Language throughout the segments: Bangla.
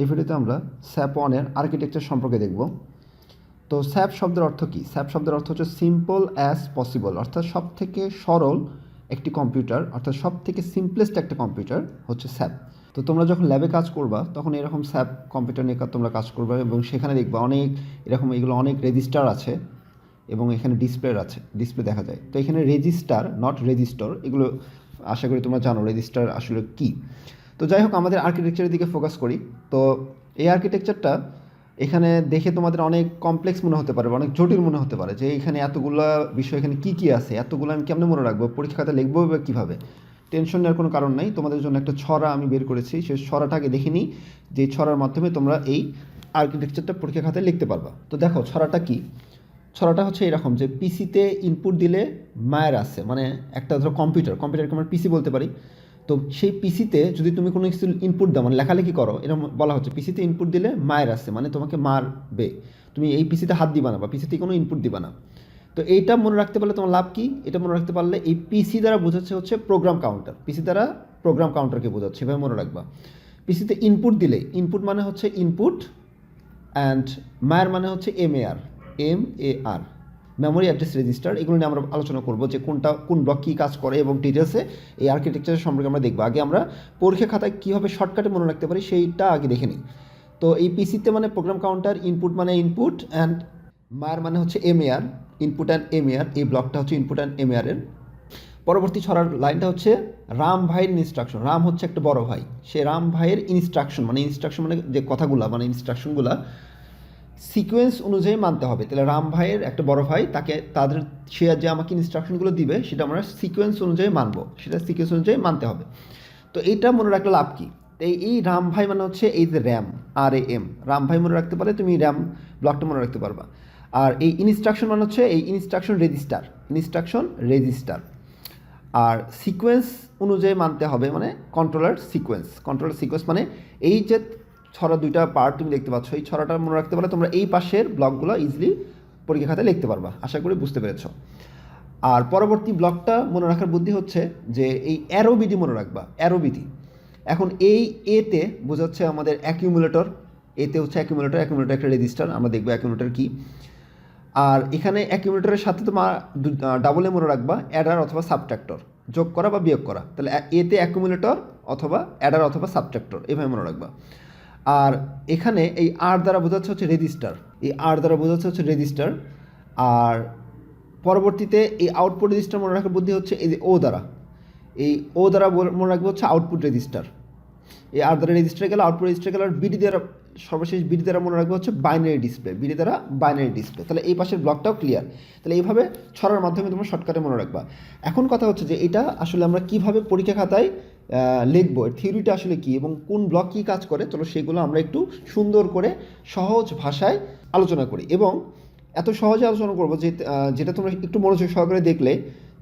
এই ভিডিওতে আমরা স্যাপ ওয়ানের আর্কিটেকচার সম্পর্কে দেখব। তো স্যাপ শব্দের অর্থ কী? স্যাপ শব্দের অর্থ হচ্ছে সিম্পল অ্যাজ পসিবল অর্থাৎ সব থেকে সরল একটি কম্পিউটার অর্থাৎ সব থেকে সিম্পলেস্ট একটা কম্পিউটার হচ্ছে স্যাপ তো তোমরা যখন ল্যাবে কাজ করবা, তখন এরকম স্যাপ কম্পিউটার নিয়ে তোমরা কাজ করবে এবং সেখানে দেখবা অনেক এরকম এগুলো অনেক রেজিস্টার আছে এবং এখানে ডিসপ্লে আছে ডিসপ্লে দেখা যায়। তো এখানে রেজিস্টার নট রেজিস্টার এগুলো আশা করি তোমরা জানো রেজিস্টার আসলে কী। তো যাই হোক আমাদের আর্কিটেকচারের দিকে ফোকাস করি। তো এই আর্কিটেকচারটা এখানে দেখে তোমাদের অনেক কমপ্লেক্স মনে হতে পারে অনেক জটিল মনে হতে পারে যে এখানে এতগুলো বিষয়, এখানে কী কী আছে, এতগুলো আমি কেমনে মনে রাখব পরীক্ষাতে লিখব বা কীভাবে? টেনশন নেওয়ার কোনো কারণ নাই। তোমাদের জন্য একটা ছড়া আমি বের করেছি। সেই ছড়াটাকে দেখে নিই, যে ছড়ার মাধ্যমে তোমরা এই আর্কিটেকচারটা পরীক্ষা খাতে লিখতে পারবা। তো দেখো, ছড়াটা কি? ছড়াটা হচ্ছে এরকম যে পিসিতে ইনপুট দিলে মায়ের আছে মানে একটা ধরো কম্পিউটার কম্পিউটারকে আমরা পিসি বলতে পারি। তো সেই পিসিতে যদি তুমি কোনো কিছু ইনপুট দাও মানে লেখালেখি করো এরকম বলা হচ্ছে পিসিতে ইনপুট দিলে মায়ের আসছে মানে তোমাকে মারবে। তুমি এই পিসিতে হাত দিবা না বা পিসিতে কোনো ইনপুট দিবা না। তো এইটা মনে রাখতে পারলে তোমার লাভ কি? এটা মনে রাখতে পারলে এই পিসি দ্বারা বোঝাচ্ছে হচ্ছে প্রোগ্রাম কাউন্টার পিসি দ্বারা প্রোগ্রাম কাউন্টারকে বোঝাচ্ছে, এভাবে মনে রাখবা। পিসিতে ইনপুট দিলে ইনপুট মানে হচ্ছে ইনপুট অ্যান্ড মায়ের মানে হচ্ছে M A R M A R memory address register এগুলো নিয়ে আমরা আলোচনা করব যে কোনটা, কোন ব্লক কী কাজ করে এবং ডিটেলসে এই আর্কিটেকচার সম্পর্কে আমরা দেখব। আগে আমরা পরীক্ষা খাতায় কীভাবে শর্টকাটে মনে রাখতে পারি সেইটা আগে দেখে নিই। তো এই পিসিতে মানে প্রোগ্রাম কাউন্টার ইনপুট মানে ইনপুট অ্যান্ড মায়ের মানে হচ্ছে M A R input and M A R এই ব্লকটা হচ্ছে ইনপুট অ্যান্ড এম এর। পরবর্তী ছড়ার লাইনটা হচ্ছে রাম ভাইয়ের ইনস্ট্রাকশন রাম হচ্ছে একটা বড় ভাই। সে রাম ভাইয়ের ইনস্ট্রাকশন মানে ইনস্ট্রাকশন মানে যে কথাগুলো মানে ইনস্ট্রাকশনগুলো সিকোয়েন্স অনুযায়ী মানতে হবে। তাহলে রাম ভাইয়ের একটা বড় ভাই, তাকে তাদের সে যে আমাকে ইনস্ট্রাকশনগুলো দিবে, সেটা আমরা সিকোয়েন্স অনুযায়ী মানব। সেটা সিকোয়েন্স অনুযায়ী মানতে হবে। তো এইটা মনে রাখলে লাভ কী? এই এই রাম ভাই মানে হচ্ছে এই যে RAM R A M Ram ভাই মনে রাখতে পারলে তুমি র্যাম ব্লকটা মনে রাখতে পারবা। আর এই ইনস্ট্রাকশন মানে হচ্ছে এই ইনস্ট্রাকশন রেজিস্টার ইনস্ট্রাকশন রেজিস্টার আর সিকোয়েন্স অনুযায়ী মানতে হবে মানে কন্ট্রোলার সিকোয়েন্স কন্ট্রোলার সিকোয়েন্স মানে এই যে ছড়া দুইটা পার্ট তুমি দেখতে পাচ্ছ। এই ছড়াটা মনে রাখতে পারলে তোমরা এই পাশের ব্লকগুলো ইজিলি পরীক্ষা খাতায় লিখতে পারবা। আশা করি বুঝতে পেরেছ। আর পরবর্তী ব্লকটা মনে রাখার বুদ্ধি হচ্ছে যে এই অ্যারো বিধি মনে রাখবা। অ্যারো বিধি। এখন এই এতে বোঝাচ্ছে আমাদের অ্যাকিউমুলেটর এতে হচ্ছে অ্যাকিউমুলেটর অ্যাকিউমুলেটর একটা রেজিস্টার আমরা দেখব অ্যাকিউমুলেটর কী। আর এখানে অ্যাকিউমুলেটরের সাথে তোমার ডাবল এ মনে রাখবা। অ্যাডার অথবা সাবট্রাক্টর যোগ করা বা বিয়োগ করা। তাহলে এতে অ্যাকুমুলেটর অথবা অ্যাডার অথবা সাবট্রাক্টর এভাবে মনে রাখবা। আর এখানে এই আর দ্বারা বোঝাচ্ছে হচ্ছে রেজিস্টার এই আর দ্বারা বোঝাচ্ছে হচ্ছে রেজিস্টার আর পরবর্তীতে এই আউটপুট রেজিস্টার মনে রাখার বুদ্ধি হচ্ছে এই যে ও দ্বারা। এই ও দ্বারা মনে রাখব হচ্ছে আউটপুট রেজিস্টার এই আর দ্বারা রেজিস্টার গেল আউটপুট রেজিস্টার গেল আর বিডি দ্বারা, সর্বশেষ বিডি দ্বারা মনে রাখবে হচ্ছে বাইনারি ডিসপ্লে বিডি দ্বারা বাইনারি ডিসপ্লে তাহলে এই পাশের ব্লকটাও ক্লিয়ার তাহলে এইভাবে ছড়ার মাধ্যমে তোমরা শর্টকাটে মনে রাখবা। এখন কথা হচ্ছে যে এটা আসলে আমরা কীভাবে পরীক্ষা খাতায় লিখব। থিওরিটা আসলে কি এবং কোন ব্লক কী কাজ করে, চলো সেগুলো আমরা একটু সুন্দর করে সহজ ভাষায় আলোচনা করি এবং এত সহজে আলোচনা করব যে যেটা তোমরা একটু মনোযোগ সহকারে দেখলে,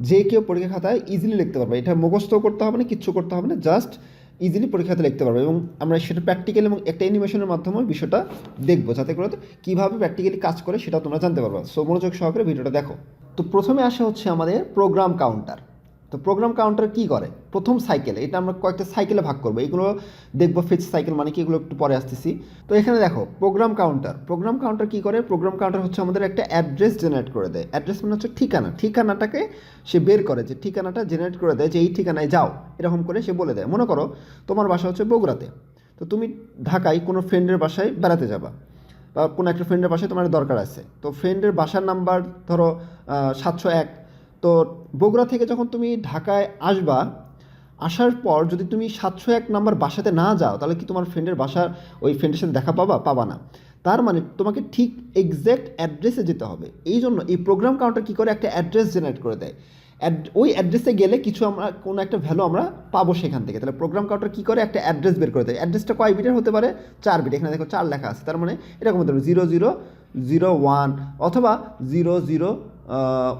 যে কেউ পরীক্ষা খাতায় ইজিলি লিখতে পারবে। এটা মুখস্থ করতে হবে না, কিচ্ছু করতে হবে না জাস্ট ইজিলি পরীক্ষাতে লিখতে পারবে এবং আমরা সেটা প্র্যাকটিক্যাল এবং একটা অ্যানিমেশনের মাধ্যমে বিষয়টা দেখব। যাতে করে কীভাবে প্র্যাকটিক্যালি কাজ করে সেটা তোমরা জানতে পারবে। সো মনোযোগ সহকারে ভিডিওটা দেখো। তো প্রথমে আসা হচ্ছে আমাদের প্রোগ্রাম কাউন্টার তো প্রোগ্রাম কাউন্টার কি করে? প্রথম সাইকেলে এটা আমরা কয়েকটা সাইকেলে ভাগ করব। এগুলো দেখব ফিক্স সাইকেল মানে কি, এগুলো একটু পরে আসতেছি। তো এখানে দেখো প্রোগ্রাম কাউন্টার প্রোগ্রাম কাউন্টার কি করে? প্রোগ্রাম কাউন্টার হচ্ছে আমাদের একটা অ্যাড্রেস জেনারেট করে দেয়। অ্যাড্রেস মানে হচ্ছে ঠিকানা। ঠিকানাটাকে সে বের করে, যে ঠিকানাটা জেনারেট করে দেয়, যে এই ঠিকানায় যাও, এরকম করে সে বলে দেয়। মনে করো, তোমার বাসা হচ্ছে বগুড়াতে। তো তুমি ঢাকায় কোনো ফ্রেন্ডের বাসায় বেড়াতে যাবা। বা কোনো একটা ফ্রেন্ডের বাসায় তোমার দরকার আছে। তো ফ্রেন্ডের বাসার নাম্বার ধরো সাতশো এক তো বগুড়া থেকে যখন তুমি ঢাকায় আসবা, আসার পর যদি তুমি সাতশো এক নাম্বার বাসাতে না যাও, তাহলে কি তোমার ফ্রেন্ডের বাসার ওই ফ্রেন্ডের সাথে দেখা পাবা? পাবা না। তার মানে তোমাকে ঠিক এক্স্যাক্ট অ্যাড্রেসে যেতে হবে। এই জন্য এই প্রোগ্রাম কাউন্টার কী করে? একটা অ্যাড্রেস জেনারেট করে দেয়। ওই অ্যাড্রেসে গেলে কিছু আমরা, কোনো একটা ভ্যালু আমরা পাবো সেখান থেকে। তাহলে প্রোগ্রাম কাউন্টার কী করে? একটা অ্যাড্রেস বের করে দেয়। অ্যাড্রেসটা কয় বিটের হতে পারে? চার বিট এখানে দেখো চার লেখা আছে। তার মানে এরকম হতে পারে জিরো জিরো জিরো ওয়ান অথবা জিরো জিরো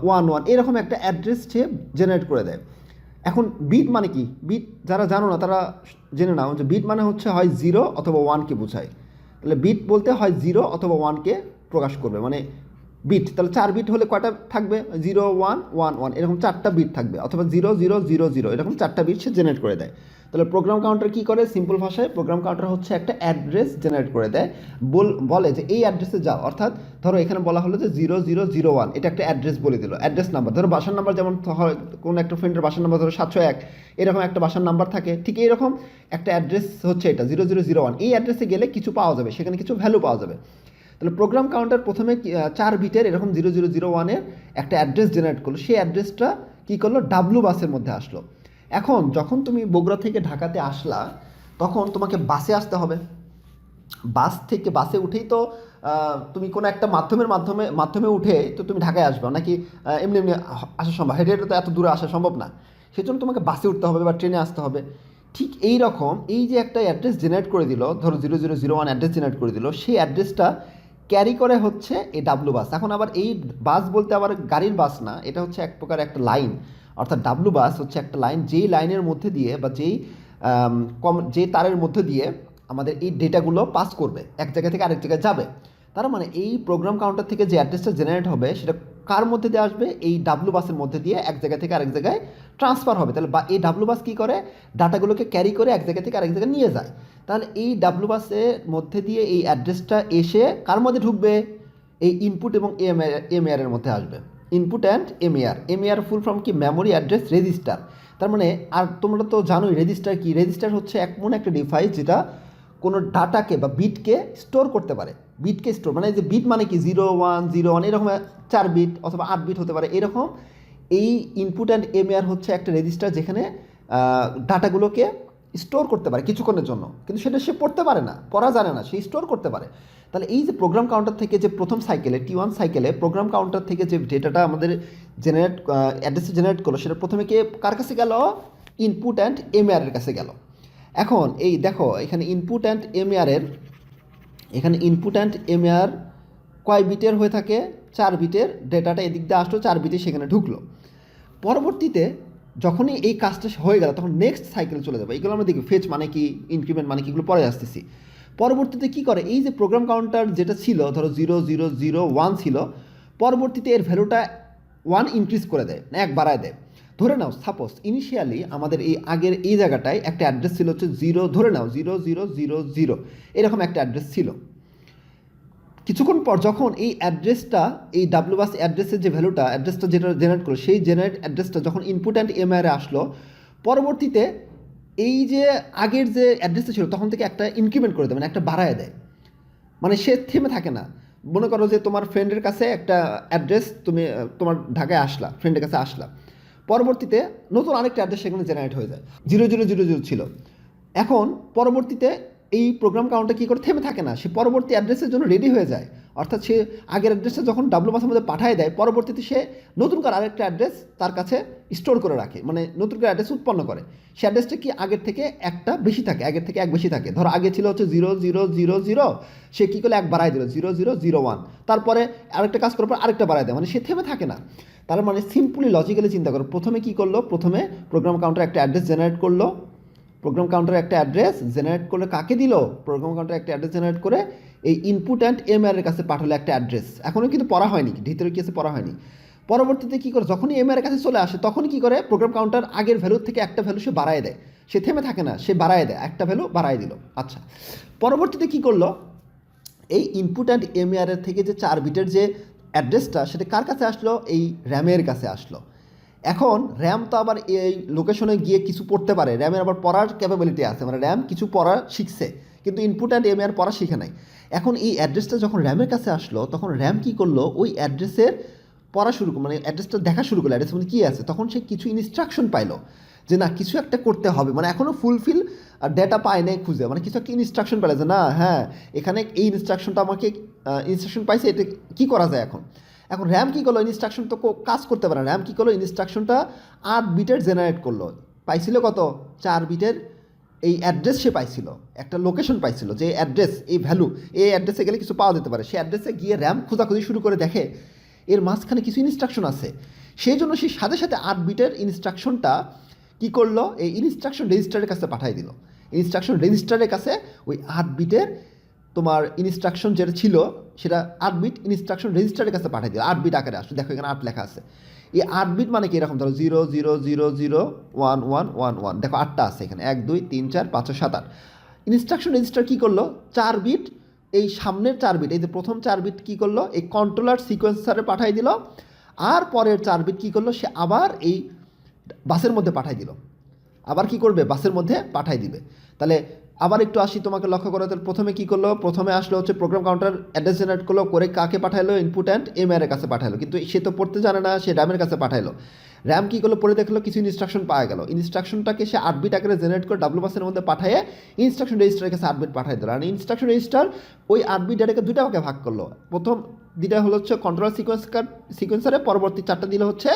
ওয়ান ওয়ান এরকম একটা অ্যাড্রেস সে জেনারেট করে দেয়। এখন বিট মানে কি? বিট যারা জানো না, তারা জেনে নাও যে বিট মানে হচ্ছে হয় জিরো অথবা ওয়ানকে বোঝায়। তাহলে বিট বলতে হয় জিরো অথবা ওয়ানকে প্রকাশ করবে। মানে বিট, তাহলে চার বিট হলে কয়টা থাকবে? জিরো, ওয়ান ওয়ান ওয়ান, এরকম চারটা বিট থাকবে, অথবা জিরো জিরো জিরো জিরো, এরকম চারটা বিট সে জেনারেট করে দেয়। তাহলে প্রোগ্রাম কাউন্টার কী করে? সিম্পল ভাষায় প্রোগ্রাম কাউন্টার হচ্ছে একটা অ্যাড্রেস জেনারেট করে দেয়। বল, বলে যে এই অ্যাড্রেসে যাও, অর্থাৎ ধরো এখানে বলা হলো যে জিরো জিরো জিরো, ওয়ান, এটা একটা অ্যাড্রেস বলে দিল। অ্যাড্রেস নাম্বার ধরো বাসার নাম্বার যেমন কোনো একটা ফ্রেন্ডের বাসার নাম্বার ধরো সাতশো এক, এরকম একটা বাসার নাম্বার থাকে। ঠিক এইরকম একটা অ্যাড্রেস হচ্ছে এটা, জিরো জিরো জিরো, ওয়ান, এই অ্যাড্রেসে গেলে কিছু পাওয়া যাবে, সেখানে কিছু ভ্যালু পাওয়া যাবে। তাহলে প্রোগ্রাম কাউন্টার প্রথমে চার বিটের এরকম জিরো জিরো জিরো ওয়ানের একটা অ্যাড্রেস জেনারেট করল। সেই অ্যাড্রেসটা কী করল? ডাব্লু বাসের মধ্যে আসলো। এখন যখন তুমি বগুড়া থেকে ঢাকাতে আসলা, তখন তোমাকে বাসে আসতে হবে। বাস থেকে বাসে উঠেই তো তুমি কোনো একটা মাধ্যমের মাধ্যমে মাধ্যমে উঠে তো তুমি ঢাকায় আসবে। নাকি এমনি এমনি আসা সম্ভব? হেঁটে হেঁটে তো এত দূরে আসা সম্ভব না। সেজন্য তোমাকে বাসে উঠতে হবে বা ট্রেনে আসতে হবে। ঠিক এই রকম এই যে একটা অ্যাড্রেস জেনারেট করে দিল, ধরো zero zero zero one address generate করে দিল, সেই অ্যাড্রেসটা ক্যারি করে হচ্ছে এই ডাব্লু বাস এখন আবার এই বাস বলতে আবার গাড়ির বাস না, এটা হচ্ছে এক প্রকার একটা লাইন অর্থাৎ ডাব্লু বাস হচ্ছে একটা লাইন যেই লাইনের মধ্যে দিয়ে বা যেই কম, যে তারের মধ্যে দিয়ে আমাদের এই ডেটাগুলো পাস করবে। এক জায়গা থেকে আরেক জায়গায় যাবে। তার মানে এই প্রোগ্রাম কাউন্টার থেকে যে অ্যাড্রেসটা জেনারেট হবে, সেটা কার মধ্যে দিয়ে আসবে? এই ডাব্লু বাসের মধ্যে দিয়ে এক জায়গা থেকে আরেক জায়গায় ট্রান্সফার হবে। তাহলে বা এই ডাব্লু বাস কী করে? ডাটাগুলোকে ক্যারি করে এক জায়গা থেকে আরেক জায়গায় নিয়ে যায়। তাহলে এই ডাব্লু বাসের মধ্যে দিয়ে এই অ্যাড্রেসটা এসে কার মধ্যে ঢুকবে? এই ইনপুট এবং এম এমএআর এর মধ্যে আসবে। Input and MAR MAR full form কি? মেমোরি অ্যাড্রেস রেজিস্টার তার মানে আর তোমরা তো জানোই রেজিস্টার কি? রেজিস্টার হচ্ছে এমন একটা ডিভাইস যেটা কোনো ডাটাকে বা বিটকে স্টোর করতে পারে। বিটকে স্টোর মানে যে বিট মানে কি? জিরো ওয়ান জিরো ওয়ান এরকম চার বিট অথবা আট বিট হতে পারে, এরকম। এই ইনপুট অ্যান্ড এমএআর হচ্ছে একটা রেজিস্টার যেখানে ডাটাগুলোকে স্টোর করতে পারে কিছুক্ষণের জন্য। কিন্তু সেটা সে পড়তে পারে না, পড়া জানে না, সে স্টোর করতে পারে। তাহলে এই যে প্রোগ্রাম কাউন্টার থেকে যে প্রথম সাইকেলে টি ওয়ান সাইকেলে প্রোগ্রাম কাউন্টার থেকে যে ডেটাটা আমাদের জেনারেট অ্যাড্রেসে জেনারেট করল, সেটা প্রথমে কে? কার কাছে গেল? ইনপুট অ্যান্ড এমএআর এর কাছে গেল। এখন এই দেখো, এখানে ইনপুট অ্যান্ড এমএআর এর এখানে ইনপুট অ্যান্ড এমএআর কয় বিটের হয়ে থাকে? চার বিটের। ডেটাটা এদিক দিয়ে আসলো, চার বিটে সেখানে ঢুকলো। পরবর্তীতে যখনই এই কাজটা হয়ে গেল, তখন নেক্সট সাইকেল চলে যাবে। এগুলো আমরা দেখি ফেচ মানে কি ইনক্রিমেন্ট মানে কি, এগুলো পরে আসতেছি। পরবর্তীতে কি করে? এই যে প্রোগ্রাম কাউন্টার যেটা ছিল, ধরো জিরো জিরো জিরো ওয়ান ছিল, পরবর্তীতে এর ভ্যালুটা ওয়ান ইনক্রিজ করে দেয় না এক বাড়ায় দেয়। ধরে নাও সাপোজ ইনিশিয়ালি আমাদের এই আগের এই জায়গাটায় একটা অ্যাড্রেস ছিল হচ্ছে জিরো ধরে নাও জিরো জিরো জিরো জিরো এরকম একটা অ্যাড্রেস ছিল। কিছুক্ষণ পর যখন এই অ্যাড্রেসটা এই ডাব্লিউ বাস অ্যাড্রেসের যে ভ্যালুটা অ্যাড্রেসটা যেটা জেনারেট করল, সেই জেনারেট অ্যাড্রেসটা যখন ইনপুট অ্যান্ড এমআরে আসলো, পরবর্তীতে এই যে আগের যে অ্যাড্রেসটা ছিল, তখন থেকে একটা ইনক্রিমেন্ট করে দেয় মানে একটা বাড়ায় দেয়। মানে সে থেমে থাকে না। মনে করো যে তোমার ফ্রেন্ডের কাছে একটা অ্যাড্রেস তুমি, তোমার ঢাকায় আসলা ফ্রেন্ডের কাছে আসলা। পরবর্তীতে নতুন আরেকটা অ্যাড্রেস সেখানে জেনারেট হয়ে যায়। জিরো জিরো জিরো জিরো ছিল। এখন পরবর্তীতে এই প্রোগ্রাম কাউন্টটা কী করে থেমে থাকে না? সে পরবর্তী অ্যাড্রেসের জন্য রেডি হয়ে যায়। অর্থাৎ সে আগের অ্যাড্রেসটা যখন ডাব্লু বাসের মধ্যে পাঠিয়ে দেয়, পরবর্তীতে সে নতুন করে আরেকটা অ্যাড্রেস তার কাছে স্টোর করে রাখে। মানে নতুন করে অ্যাড্রেস উৎপন্ন করে। সে অ্যাড্রেসটা কি আগের থেকে একটা বেশি থাকে? আগের থেকে এক বেশি থাকে। ধরো আগে ছিল হচ্ছে জিরো জিরো জিরো জিরো সে কী করলে? এক বাড়াই দিল। জিরো জিরো জিরো ওয়ান তারপরে আরেকটা কাজ করার পর আরেকটা বাড়াই দেয়। মানে সে থেমে থাকে না। তার মানে সিম্পলি লজিক্যালি চিন্তা করো। প্রথমে কী করল? প্রথমে প্রোগ্রাম কাউন্টার একটা অ্যাড্রেস জেনারেট করল। প্রোগ্রাম কাউন্টার একটা অ্যাড্রেস জেনারেট করে কাকে দিল? প্রোগ্রাম কাউন্টার একটা অ্যাড্রেস জেনারেট করে এই ইনপুট অ্যান্ড এম এর কাছে পাঠালো একটা অ্যাড্রেস এখনও কিন্তু পড়া হয়নি, ভিতরে কেসে পড়া হয়নি। পরবর্তীতে কী করে? যখনই এম এর কাছে চলে আসে তখন কী করে? প্রোগ্রাম কাউন্টার আগের ভ্যালুর থেকে একটা ভ্যালু সে বাড়ায় দেয়। সে থেমে থাকে না, সে বাড়ায় দেয়, একটা ভ্যালু বাড়ায় দিল। আচ্ছা পরবর্তীতে কী করল? এই ইনপুট অ্যান্ড এমআর এর থেকে যে চার বিটের যে অ্যাড্রেসটা সেটা কার কাছে আসলো? এই র্যামের কাছে আসলো। এখন র্যাম তো আবার এই লোকেশনে গিয়ে কিছু পড়তে পারে। র্যামের আবার পড়ার ক্যাপাবিলিটি আছে। মানে র্যাম কিছু পড়া শিখছে, কিন্তু ইনপুট অ্যান্ড এমআর পড়া শিখে নাই। এখন এই অ্যাড্রেসটা যখন র্যামের কাছে আসলো, তখন র্যাম কী করল? ওই অ্যাড্রেসের পড়া শুরু মানে অ্যাড্রেসটা দেখা শুরু করল। অ্যাড্রেস মধ্যে কী আছে? তখন সে কিছু ইনস্ট্রাকশন পাইলো যে, না, কিছু একটা করতে হবে। মানে এখনও ফুলফিল ডেটা পায় নাই খুঁজে। মানে কিছু একটা ইনস্ট্রাকশন পেলে যে, না হ্যাঁ এখানে এই ইনস্ট্রাকশনটা আমাকে ইনস্ট্রাকশন পাইছে, এটা কী করা যায় এখন? এখন র্যাম কী করল? ইনস্ট্রাকশন তো কাজ করতে পারে র্যাম কী করল? ইনস্ট্রাকশনটা আট বিটের জেনারেট করল। পাইছিল কত? চার বিটের এই অ্যাড্রেস সে পাইছিল। একটা লোকেশন পাইছিল যে অ্যাড্রেস এই ভ্যালু এই অ্যাড্রেসে গেলে কিছু পাওয়া যেতে পারে। সে অ্যাড্রেসে গিয়ে র্যাম খোঁজাখুঁজি শুরু করে দেখে এর মাঝখানে কিছু ইনস্ট্রাকশন আছে। সেই জন্য সে সাথে সাথে আট বিটের ইনস্ট্রাকশনটা কী করল? এই ইনস্ট্রাকশন রেজিস্টারের কাছে পাঠিয়ে দিল। ইনস্ট্রাকশন রেজিস্টারের কাছে ওই আট বিটের তোমার ইনস্ট্রাকশন যেটা ছিল, সেটা আট বিট ইনস্ট্রাকশন রেজিস্টারের কাছে পাঠিয়ে দিল আট বিট আকারে আসছে দেখো এখানে আট লেখা আছে। এই আট বিট মানে কি এরকম? ধরো zero zero zero zero one one one one দেখো আটটা আছে এখানে। এক, দুই, তিন, চার, পাঁচ সাত, আট। ইনস্ট্রাকশন রেজিস্টার কী করল? চার বিট এই সামনের চার বিট এই যে প্রথম চার বিট কী করল? এই কন্ট্রোলার সিকোয়েন্সারে পাঠিয়ে দিল। আর পরের চার বিট কী করল? সে আবার এই বাসের মধ্যে পাঠিয়ে দিল। আবার কি করবে? বাসের মধ্যে পাঠাই দিবে। তাহলে আবার একটু আসি তোমাকে লক্ষ্য করো। প্রথমে কি করল? প্রথমে আসলো হচ্ছে প্রোগ্রাম কাউন্টার অ্যাড্রেস জেনারেট করল, করে কাকে পাঠাইলো? ইনপুট অ্যান্ড এম এর কাছে পাঠাইলো। কিন্তু সে তো পড়তে জানে না, সে র্যামের কাছে পাঠাইলো। র্যাম কী করল? পরে দেখল কিছু ইনস্ট্রাকশন পাওয়া গেল। ইনস্ট্রাকশনটাকে সে আট বিট আকারে জেনারেট করে ডাব্লু বাসের মধ্যে পাঠিয়ে ইনস্ট্রাকশন রেজিস্টারের কাছে আট বিট পাঠিয়ে দিল। আর ইনস্ট্রাকশন রেজিস্টার ওই আট বিট ডেটাকে দুটা ভাগে ভাগ করল। প্রথম দুটা হলো হচ্ছে কন্ট্রোলার সিকোয়েন্স সিকোয়েন্সারে পরবর্তী চারটা দিলে হচ্ছে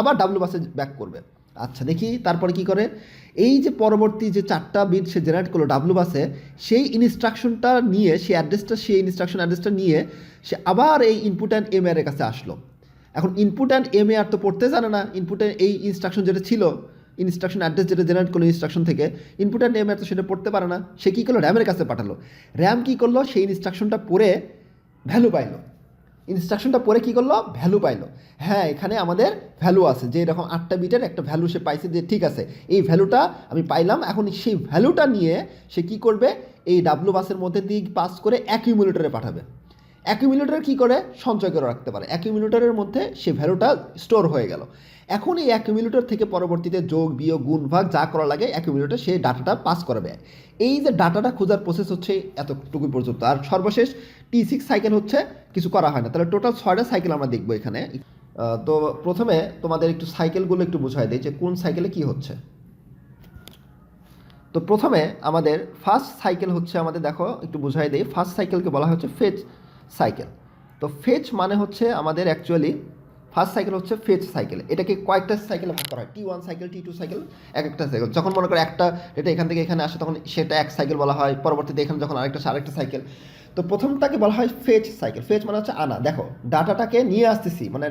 আবার ডাব্লু বাসে ব্যাক করবে। আচ্ছা দেখি তারপরে কি করে? এই যে পরবর্তী যে চারটা বিট সে জেনারেট করল ডাব্লু বাসে সেই ইনস্ট্রাকশনটা নিয়ে, সেই অ্যাড্রেসটা সেই ইনস্ট্রাকশন অ্যাড্রেসটা নিয়ে, সে আবার এই ইনপুট অ্যান্ড এম এর কাছে আসলো। এখন ইনপুট অ্যান্ড এম আর তো পড়তে জানে না। ইনপুটে এই ইনস্ট্রাকশন যেটা ছিল ইনস্ট্রাকশন অ্যাড্রেস যেটা জেনারেট করল ইনস্ট্রাকশন থেকে ইনপুট অ্যান্ড এম আর তো সেটা পড়তে পারে না। সে কী করল? র্যামের কাছে পাঠালো। র্যাম কী করল? সেই ইনস্ট্রাকশনটা পড়ে ভ্যালু পাইলো। ইনস্ট্রাকশনটা পরে কী করল? ভ্যালু পাইলো। হ্যাঁ এখানে আমাদের ভ্যালু আছে। যে এরকম আটটা বিটের একটা ভ্যালু সে পাইছে যে ঠিক আছে, এই ভ্যালুটা আমি পাইলাম। এখন সেই ভ্যালুটা নিয়ে সে কি করবে? এই ডাব্লু বাসের মধ্যে দিয়ে পাস করে অ্যাকিউমুলেটরে পাঠাবে। অ্যাকিউমুলেটর কী করে? সঞ্চয় করে রাখতে পারে। অ্যাকিউমুলেটরের মধ্যে সে ভ্যালুটা স্টোর হয়ে গেল। এখন এই অ্যাকিউমুলেটর থেকে পরবর্তীতে যোগ, বিয়োগ, গুণ, ভাগ যা করা লাগে অ্যাকিউমুলেটর সেই ডাটাটা পাস করবে এই যে ডাটাটা খোঁজার প্রসেস হচ্ছে এতটুকু পর্যন্ত। আর সর্বশেষ টি সিক্স সাইকেল হচ্ছে, কিছু করা হয় না। তাহলে টোটাল ছয়টা সাইকেল আমরা দেখব এখানে। তো প্রথমে তোমাদের একটু সাইকেলগুলো একটু বোঝাই দিই যে কোন সাইকেলে কি হচ্ছে। তো প্রথমে আমাদের ফার্স্ট সাইকেল হচ্ছে আমাদের, দেখো, একটু বুঝাই দিই। ফার্স্ট সাইকেলকে বলা হচ্ছে ফেচ সাইকেল তো ফেচ মানে হচ্ছে আমাদের অ্যাকচুয়ালি ফার্স্ট সাইকেল হচ্ছে ফেচ সাইকেল এটাকে কয়েকটা সাইকেলে ভাগ করা হয়। T one cycle T two cycle এক একটা সাইকেল যখন মনে করো একটা এটা এখান থেকে এখানে আসে, তখন সেটা এক সাইকেল বলা হয়। পরবর্তীতে এখানে যখন আরেকটা আরেকটা সাইকেল তো প্রথমটাকে বলা হয় ফেচ সাইকেল ফেচ মানে হচ্ছে আনা। দেখো ডাটাটাকে নিয়ে আসতেছি। মানে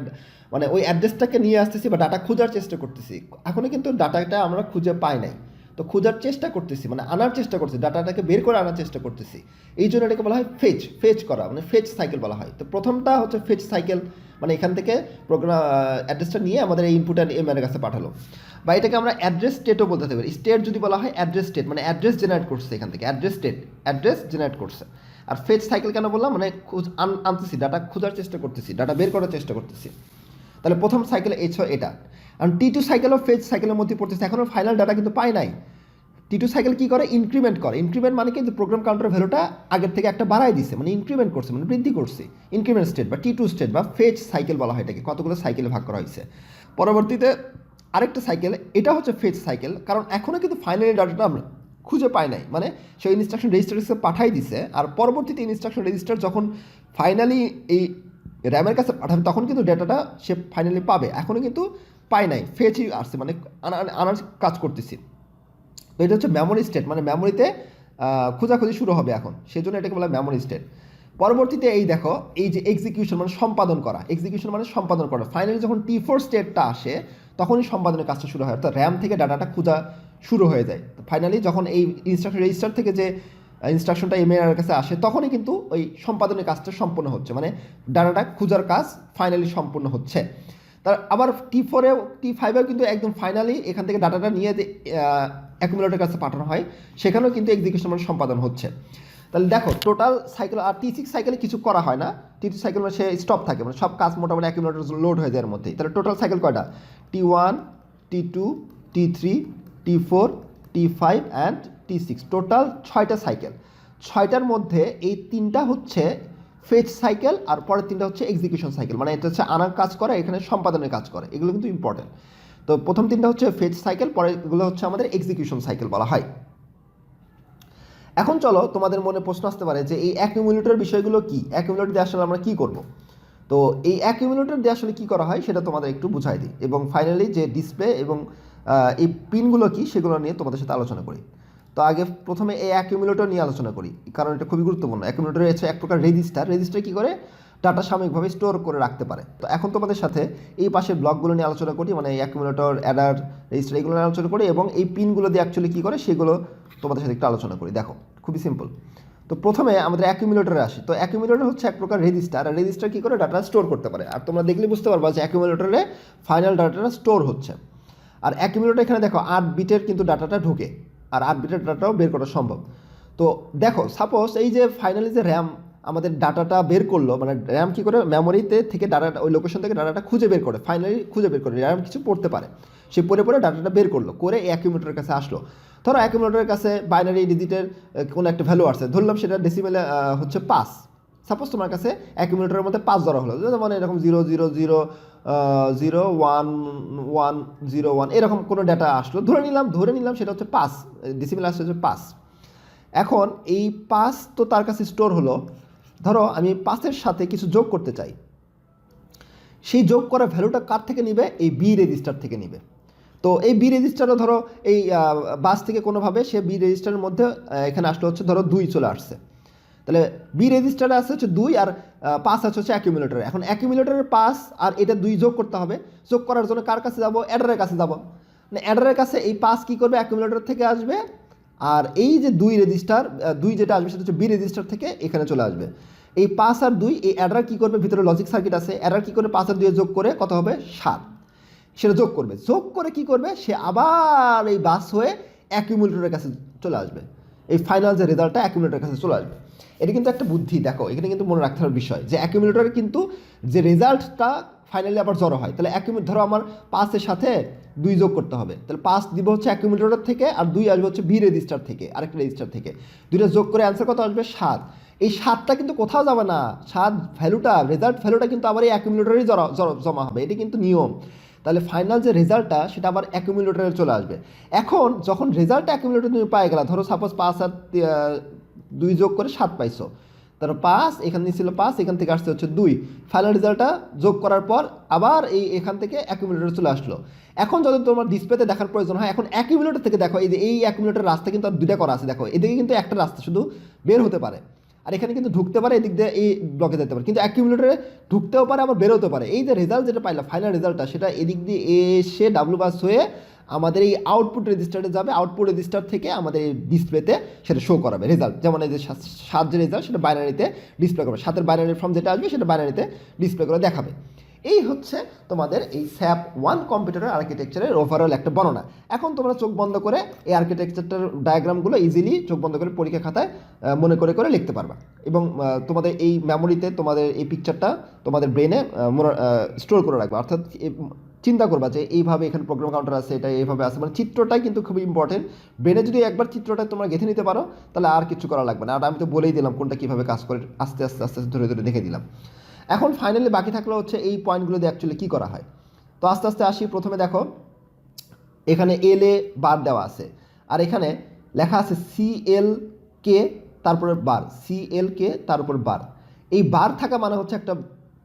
মানে ওই অ্যাড্রেসটাকে নিয়ে আসতেছি বা ডাটা খোঁজার চেষ্টা করতেছি। এখনও কিন্তু ডাটাটা আমরা খুঁজে পাই নাই। তো খোঁজার চেষ্টা করতেছি মানে আনার চেষ্টা করতেছি, ডাটাটাকে বের করে আনার চেষ্টা করতেছি। এই জন্য এটাকে বলা হয় ফেচ ফেচ করা মানে ফেচ সাইকেল বলা হয়। তো প্রথমটা হচ্ছে ফেচ সাইকেল মানে এখান থেকে প্রোগ্রাম অ্যাড্রেসটা নিয়ে আমাদের এই ইনপুট অ্যান্ড এম এর কাছে পাঠালো। বা এটাকে আমরা অ্যাড্রেস স্টেটও বলতে পারি। স্টেট যদি বলা হয় অ্যাড্রেস স্টেট মানে অ্যাড্রেস জেনারেট করছে এখান থেকে অ্যাড্রেস স্টেট অ্যাড্রেস জেনারেট করছে। আর ফেচ সাইকেল কেন বললাম? মানে আনতেছি, ডাটা খোঁজার চেষ্টা করতেছি, ডাটা বের করার চেষ্টা করতেছি। তাহলে প্রথম সাইকেল এই ছ- এটা। আর টি টু সাইকেলও ফেজ সাইকেলের মধ্যে পড়তেছে এখনও ফাইনাল ডাটা কিন্তু পায় নাই। টি টু সাইকেল কী করে? ইনক্রিমেন্ট করে। ইনক্রিমেন্ট মানে কিন্তু প্রোগ্রাম কাউন্টার ভ্যালুটা আগের থেকে একটা বাড়াই দিছে মানে ইনক্রিমেন্ট করছে মানে বৃদ্ধি করছে। ইনক্রিমেন্ট স্টেট বা টি টু স্টেট বা ফেজ সাইকেল বলা হয় এটাকে, কতগুলো সাইকেলে ভাগ করা হয়েছে। পরবর্তীতে আরেকটা সাইকেল এটা হচ্ছে ফেজ সাইকেল কারণ এখনও কিন্তু ফাইনালি ডাটাটা আমরা খুঁজে পাই নাই। মানে সেই ইনস্ট্রাকশন রেজিস্টার পাঠাই দিছে, আর পরবর্তীতে ইনস্ট্রাকশন রেজিস্টার যখন ফাইনালি এই র্যামের কাছে পাঠাবে, তখন কিন্তু ডেটাটা সে ফাইনালি পাবে। এখনও কিন্তু পাই নাই ফেচই আসছে মানে আনা- আনার কাজ করতেছি। তো এটা হচ্ছে মেমোরি স্টেট মানে মেমোরিতে খোঁজাখুঁজি শুরু হবে এখন। সেই জন্য এটাকে বলা মেমোরি স্টেট পরবর্তীতে এই দেখো, এই যে এক্সিকিউশন মানে সম্পাদন করা। এক্সিকিউশন মানে সম্পাদন করা। ফাইনালি যখন টি ফোর স্টেটটা আসে, তখনই সম্পাদনের কাজটা শুরু হয়। অর্থাৎ র্যাম থেকে ডাটাটা খোঁজা শুরু হয়ে যায়। ফাইনালি যখন এই ইনস্ট্রাকশন রেজিস্টার থেকে যে ইনস্ট্রাকশনটা এমএর কাছে আসে, তখনই কিন্তু ওই সম্পাদনের কাজটা সম্পূর্ণ হচ্ছে। মানে ডাটাটা খোঁজার কাজ ফাইনালি সম্পূর্ণ হচ্ছে। তার আবার টি ফোরেও টি ফাইভেও কিন্তু একদম ফাইনালি এখান থেকে ডাটাটা নিয়ে যে অ্যাকুমুলেটার কাছে পাঠানো হয়, সেখানেও কিন্তু এক্সিকিউশন মানে সম্পাদন হচ্ছে। তাহলে দেখো টোটাল সাইকেল আর টি সিক্স সাইকেলে কিছু করা হয় না। টি টু সাইকেল মানে সে স্টপ থাকে মানে সব কাজ মোটামুটি অ্যাকুমুলেটার লোড হয়ে যায় এর মধ্যেই তাহলে টোটাল সাইকেল কয়টা? T one T two T three T four T five and T six total ছয়টা সাইকেল ছয়টার মধ্যে এই তিনটা হচ্ছে ফেচ সাইকেল আর পরের তিনটা হচ্ছে এক্সিকিউশন সাইকেল মানে এটা হচ্ছে আনার কাজ করে, এখানে সম্পাদনের কাজ করে। এগুলো কিন্তু ইম্পর্টেন্ট তো প্রথম তিনটা হচ্ছে ফেচ সাইকেল পরে এগুলো হচ্ছে আমাদের এক্সিকিউশন সাইকেল বলা হয়। এখন চলো তোমাদের মনে প্রশ্ন আসতে পারে যে এই অ্যাকিউমুলেটর বিষয়গুলো কি? অ্যাকিউমুলেটর দিয়ে আসলে আমরা কি করব? তো এই অ্যাকিউমুলেটর দিয়ে আসলে কি করা হয় সেটা তোমাদের একটু বুঝাই দিই। এবং ফাইনালি যে ডিসপ্লে এবং এই পিনগুলো কি সেগুলো নিয়ে তোমাদের সাথে আলোচনা করি। তো আগে প্রথমে এই অ্যাকিউমুলেটর নিয়ে আলোচনা করি কারণ এটা খুবই গুরুত্বপূর্ণ। অ্যাকিউমুলেটর হচ্ছে এক প্রকার রেজিস্টার রেজিস্টার কী করে? ডাটা সাময়িকভাবে স্টোর করে রাখতে পারে। তো এখন তোমাদের সাথে এই পাশের ব্লকগুলো নিয়ে আলোচনা করি মানে অ্যাকুমুলেটর অ্যাডার রেজিস্টার এগুলো নিয়ে আলোচনা করি এবং এই পিনগুলো দিয়ে অ্যাকচুয়ালি কী করে? সেগুলো তোমাদের সাথে একটু আলোচনা করি। দেখো, খুবই সিম্পল তো প্রথমে আমাদের অ্যাকুমুলেটরে আসি। তো অ্যাকুমুলেটর হচ্ছে এক প্রকার রেজিস্টার আর রেজিস্টার কী করে? ডাটা স্টোর করতে পারে। আর তোমরা দেখলে বুঝতে পারবা যে অ্যাকুমুলেটরে ফাইনাল ডাটাটা স্টোর হচ্ছে। আর অ্যাকুমুলেটর এখানে দেখো আট বিটের কিন্তু ডাটাটা ঢুকে। আর আপডেটেড ডাটাও ডাটাটাও বের করা সম্ভব। তো দেখো সাপোজ এই যে ফাইনালি যে র্যাম আমাদের ডাটাটা বের করল মানে র্যাম কী করে? মেমোরিতে থেকে ডাটাটা ওই লোকেশন থেকে ডাটাটা খুঁজে বের করে ফাইনালি খুঁজে বের করে র্যাম কিছু পড়তে পারে। সে পরে পরে ডাটাটা বের করল করে এই অ্যাকুমুলেটরের কাছে আসলো। ধরো অ্যাকিউমিটারের কাছে বাইনারি ডিজিটের কোনো একটা ভ্যালু আসছে ধরলাম সেটা ডেসিমেলে হচ্ছে পাঁচ। সাপোজ তোমার কাছে অ্যাকুমুলেটরের মধ্যে পাঁচ ধরা হলো, যেমন এরকম zero zero zero zero one one zero one এরকম কোনো ডাটা আসলো, ধরে নিলাম ধরে নিলাম সেটা হচ্ছে পাঁচ ডেসিমেল আসছে হচ্ছে পাঁচ। এখন এই পাঁচ তো তার কাছে স্টোর হলো, ধরো আমি পাসের সাথে কিছু যোগ করতে চাই। সেই যোগ করা ভ্যালুটা কার থেকে নিবে? এই বি রেজিস্টার থেকে নিবে। তো এই বি রেজিস্টারও ধরো এই বাস থেকে কোনোভাবে সে বি রেজিস্টারের মধ্যে এখানে আসলে হচ্ছে ধরো দুই চলে আসছে। তাহলে বি রেজিস্টারে আছে হচ্ছে দুই আর পাঁচ আছে হচ্ছে অ্যাকুমুলেটরে এখন অ্যাকুমুলেটরের পাঁচ আর এটা দুই যোগ করতে হবে। যোগ করার জন্য কার কাছে যাব? অ্যাডারের কাছে যাব। মানে অ্যাডারের কাছে এই পাঁচ কী করবে? অ্যাকুমুলেটর থেকে আসবে। আর এই যে দুই রেজিস্টার দুই যেটা আসবে সেটা হচ্ছে বি রেজিস্টার থেকে এখানে চলে আসবে। এই পাঁচ আর দুই, এই অ্যাডার কী করবে? ভিতরে লজিক সার্কিট আছে। অ্যাডার কী করে? পাঁচ আর দুই যোগ করে কত হবে? সাত। সেটা যোগ করবে। যোগ করে কি করবে? সে আবার এই বাস হয়ে অ্যাকুমুলেটরের কাছে চলে আসবে। এই ফাইনাল যে রেজাল্টটা অ্যাকুমুলেটরের কাছে চলে আসবে। এটা কিন্তু একটা বুদ্ধি, দেখো, এখানে কিন্তু মনে রাখতে হবে বিষয় যে অ্যাকুমুলেটরে কিন্তু যে রেজাল্টটা ফাইনালি আবার জড়ো হয়, তাহলে অ্যাকুমুলেট ধরো আমার পাঁচের সাথে দুই যোগ করতে হবে, তাহলে পাঁচ দিব হচ্ছে অ্যাকুমুলেটর থেকে আর দুই আসবে হচ্ছে বি রেজিস্টার থেকে, আরেকটা রেজিস্টার থেকে। দুইটা যোগ করে অ্যান্সার কত আসবে? সাত। এই সাতটা কিন্তু কোথাও যাবে না, সাত ভ্যালুটা রেজাল্ট ভ্যালুটা কিন্তু আবার এই অ্যাকুমুলেটরেই জমা হবে, এটি কিন্তু নিয়ম। তাহলে ফাইনাল যে রেজাল্টটা সেটা আবার অ্যাকুমুলেটরে চলে আসবে। এখন যখন রেজাল্ট অ্যাকুমুলেটর তুমি পাই গেলা, ধরো সাপোজ পাঁচ আর দুই যোগ করে সাত পাইছো। তারপর পাঁচ, এখানে ছিল পাঁচ, এখান থেকে আসতে হচ্ছে দুই। ফাইনাল রেজাল্টটা যোগ করার পর আবার এই এখান থেকে অ্যাকুমুলেটর চলে আসলো। এখন যদি তোমার ডিসপ্লেতে দেখার প্রয়োজন হয়, এখন অ্যাকুমুলেটর থেকে দেখো, এই যে এই অ্যাকুমুলেটর রাস্তা কিন্তু আর দুইটা করা আছে। দেখো, এদিকে কিন্তু একটা রাস্তা শুধু বের হতে পারে। আর এখানে কিন্তু ঢুকতে পারে এদিক দিয়ে এই ব্লকে যেতে পারে। কিন্তু অ্যাকিউমুলেটরে ঢুকতেও পারে, আবার বেরোতে পারে। এই যে রেজাল্ট যেটা পাইলাম ফাইনাল রেজাল্টটা সেটা এদিক দিয়ে এসে ডাব্লু বাস হয়ে আমাদের এই আউটপুট রেজিস্টারে যাবে। আউটপুট রেজিস্টার থেকে আমাদের এই ডিসপ্লেতে সেটা শো করাবে রেজাল্ট যেমন এই যে সাত- যে রেজাল্ট সেটা বাইনারিতে ডিসপ্লে করবে। সাতের বাইনারি ফর্ম যেটা আসবে, সেটা বাইনারিতে ডিসপ্লে করে দেখাবে। এই হচ্ছে তোমাদের এই স্যাপ ওয়ান কম্পিউটারের আর্কিটেকচারের ওভারঅল একটা বর্ণনা। এখন তোমরা চোখ বন্ধ করে এই আর্কিটেকচারটার ডায়াগ্রামগুলো ইজিলি চোখ বন্ধ করে পরীক্ষা খাতায় মনে করে করে লিখতে পারবা। এবং তোমাদের এই মেমোরিতে তোমাদের এই পিকচারটা তোমাদের ব্রেনে স্টোর করে রাখবে। অর্থাৎ চিন্তা করবা যে এইভাবে এখানে প্রোগ্রাম কাউন্টার আছে, এটা এইভাবে আছে। মানে চিত্রটাই কিন্তু খুবই ইম্পর্টেন্ট ব্রেনে যদি একবার চিত্রটা তোমরা গেঁথে নিতে পারো, তাহলে আর কিছু করা লাগবে না। আর আমি তো বলেই দিলাম কোনটা কীভাবে কাজ করে, আস্তে আস্তে আস্তে আস্তে ধরে ধরে দেখে দিলাম। এখন ফাইনালি বাকি থাকল হচ্ছে এই পয়েন্টগুলো দিয়ে অ্যাকচুয়ালি কী করা হয়? তো আস্তে আস্তে আসি, প্রথমে দেখো, এখানে এল এ বার দেওয়া আছে। আর এখানে লেখা আছে সি এল কে তারপরে বার সি এল কে তার উপর বার এই বার থাকা মানে হচ্ছে একটা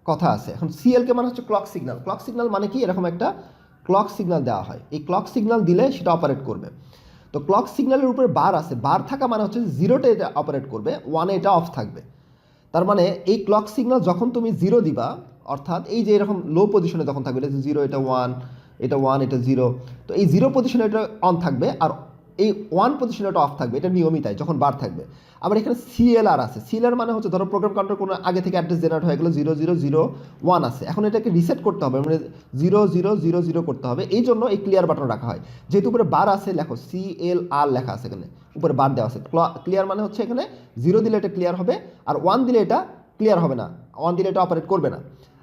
কথা আছে। এখন সি এল কে মানে হচ্ছে ক্লক সিগনাল ক্লক সিগনাল মানে কি? এরকম একটা ক্লক সিগনাল দেওয়া হয়। এই ক্লক সিগনাল দিলে সেটা অপারেট করবে। তো ক্লক সিগনালের উপরে বার আছে। বার থাকা মানে হচ্ছে জিরোটা এটা অপারেট করবে ওয়ানে এটা অফ থাকবে। তার মানে এই ক্লক সিগন্যাল যখন তুমি জিরো দিবা, অর্থাৎ এই যে এরকম লো পজিশনে যখন থাকবে এটা জিরো এটা ওয়ান এটা ওয়ান এটা জিরো তো এই জিরো পজিশনে এটা অন থাকবে আর এই ওয়ান পজিশনে এটা অফ থাকবে, এটা নিয়মিত যখন বার থাকবে। আবার এখানে সিএলআর আছে সিএলআর মানে হচ্ছে ধরো প্রোগ্রাম কাউন্টার কোনো আগে থেকে অ্যাড্রেস জেনারেট হয়ে গেলো জিরো জিরো জিরো ওয়ান আছে। এখন এটাকে রিসেট করতে হবে মানে জিরো জিরো জিরো জিরো করতে হবে। এই জন্য এই ক্লিয়ার বাটন রাখা হয়। যেহেতু উপরে বার আছে, লেখো সি এল আর লেখা আছে এখানে। উপরে বার দেওয়া আছে। ক্লিয়ার মানে হচ্ছে এখানে জিরো দিলে এটা ক্লিয়ার হবে, আর ওয়ান দিলে এটা ক্লিয়ার হবে না। ওয়ান দিলে এটা অপারেট করবে না।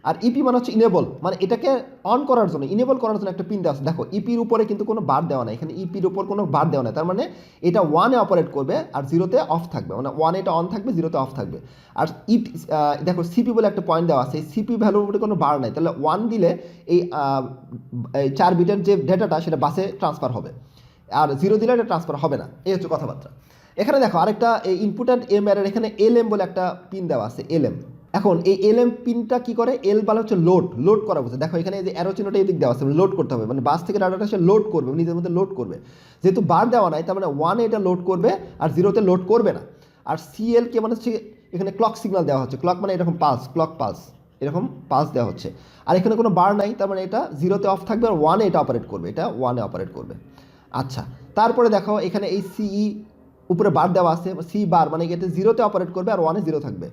আর ইপি মানে হচ্ছে ইনেবল মানে এটাকে অন করার জন্য ইনেবল করার জন্য একটা পিন দেওয়া আছে। দেখো ইপির উপরে কিন্তু কোনো বার দেওয়া নাই। এখানে ইপির উপর কোনো বার দেওয়া নাই। তার মানে এটা ওয়ানে অপারেট করবে আর জিরোতে অফ থাকবে। মানে ওয়ানে এটা অন থাকবে জিরোতে অফ থাকবে। আর ইপি দেখো সিপি বলে একটা পয়েন্ট দেওয়া আছে। সিপি ভ্যালুর উপরে কোনো বার নাই। তাহলে ওয়ান দিলে এই চার বিটের যে ডেটাটা সেটা বাসে ট্রান্সফার হবে। আর জিরো দিলে এটা ট্রান্সফার হবে না। এই হচ্ছে কথাবার্তা। এখানে দেখো আরেকটা ইনপুট অ্যান্ড এম এর এখানে এল এম বলে একটা পিন দেওয়া আছে এল এম এখন এই এল এম পিনটা কী করে? এল বলা হচ্ছে লোড লোড করা বুঝে দেখো এখানে এই যে অ্যারো চিহ্নটা এদিক দেওয়া আছে লোড করতে হবে। মানে বাস থেকে ডাটাটা সে লোড করবে নিজের মধ্যে লোড করবে। যেহেতু বার দেওয়া নাই, তার মানে ওয়ানে এটা লোড করবে আর জিরোতে লোড করবে না। আর সিএল কে মানে হচ্ছে এখানে ক্লক সিগনাল দেওয়া হচ্ছে। ক্লক মানে এরকম পালস ক্লক পালস এরকম পালস দেওয়া হচ্ছে। আর এখানে কোনো বার নাই, তার মানে এটা জিরোতে অফ থাকবে আর ওয়ানে এটা অপারেট করবে। এটা ওয়ানে অপারেট করবে। আচ্ছা তারপরে দেখো এখানে এই সিই উপরে বার দেওয়া আছে সি বার মানে এতে জিরোতে অপারেট করবে আর ওয়ানে জিরো থাকবে।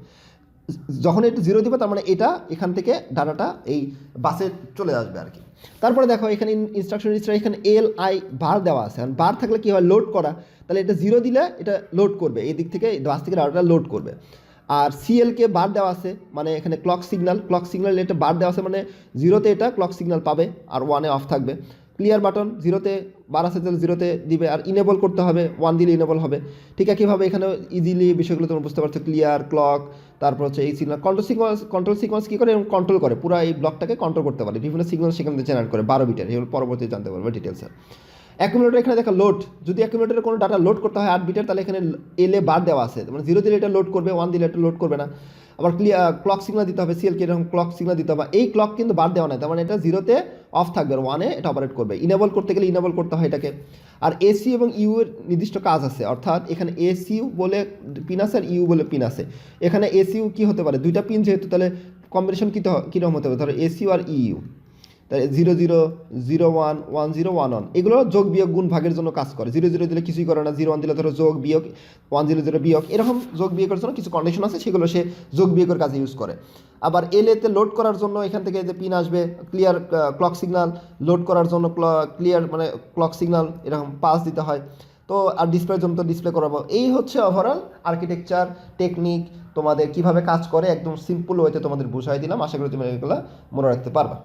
যখন এটা জিরো দিবে তার মানে এটা এখান থেকে ডাটাটা এই বাসে চলে আসবে আর কি। তারপরে দেখো এখানে ইনস্ট্রাকশন রেজিস্টার এখানে এল আই বার দেওয়া আছে। বার থাকলে কি হয়? লোড করা। তাহলে এটা জিরো দিলে এটা লোড করবে। এই দিক থেকে বাস থেকে ডাটাটা লোড করবে। আর সিএলকে বার দেওয়া আছে মানে এখানে ক্লক সিগনাল ক্লক সিগন্যাল এটা বার দেওয়া আছে মানে জিরোতে এটা ক্লক সিগনাল পাবে আর ওয়ানে অফ থাকবে। ক্লিয়ার বাটন জিরোতে বার তাহলে জিরোতে দিবে আর ইনেবল করতে হবে ওয়ান দিলে ইনেবল হবে। ঠিক একইভাবে এখানে ইজিলি বিষয়গুলো তোমরা বুঝতে পারছ ক্লিয়ার ক্লক তারপর হচ্ছে এই signal control sequence control sequence কী করে? এবং কন্ট্রোল করে, পুরো এই ব্লকটাকে কন্ট্রোল করতে পারে। বিভিন্ন সিগন্যাল সেখান থেকে জেনারেট করে, বারো বিটের এগুলো পরবর্তী জানতে পারবে ডিটেলসে অ্যাকুমুলেটর এখানে দেখা লোড যদি অ্যাকুমুলেটরে কোনো ডাটা লোড করতে হয় আট বিটের তাহলে এখানে এলে বার দেওয়া আছে। মানে জিরো দিলে এটা লোড করবে ওয়ান দিলে এটা লোড করবে না। আবার ক্লক সিগনাল দিতে হবে সিএলকে এরকম ক্লক সিগনাল দিতে হবে, এই ক্লক কিন্তু বাদ দেওয়া নাই, তার মানে এটা জিরোতে অফ থাকবে ওয়ানে এটা অপারেট করবে। ইনেবল করতে গেলে ইনেবল করতে হয় এটাকে। আর এসি এবং ইউ এর নির্দিষ্ট কাজ আছে, অর্থাৎ এখানে এসিউ বলে পিন আছে আর ইউ বলে পিন আছে। এখানে এসিউ কি হতে পারে? দুইটা পিন যেহেতু, তাহলে কম্বিনেশন কী কীরকম হতে পারে? ধরো এসিউ আর ইউ তাহলে zero zero zero one one zero one one এগুলো যোগ বিয়োগ গুণ ভাগের জন্য কাজ করে। জিরো জিরো দিলে কিছুই করে না জিরো ওয়ান দিলে ধরো যোগ বিয়োগ ওয়ান জিরো জিরো বিয়োগ, এরকম যোগ বিয়োগের জন্য কিছু কন্ডিশন আছে, সেগুলো সে যোগ বিয়োগের কাজে ইউজ করে। আবার এল এতে লোড করার জন্য এখান থেকে যে পিন আসবে ক্লিয়ার ক্লক সিগনাল লোড করার জন্য ক্লিয়ার মানে ক্লক সিগনাল এরকম পাস দিতে হয়। তো আর ডিসপ্লের জন্য তো ডিসপ্লে করাবো। এই হচ্ছে ওভারঅল আর্কিটেকচার টেকনিক তোমাদের কীভাবে কাজ করে, একদম সিম্পল ওয়েতে তোমাদের বুঝাই দিলাম। আশা করি তুমি এগুলো মনে রাখতে পারবা।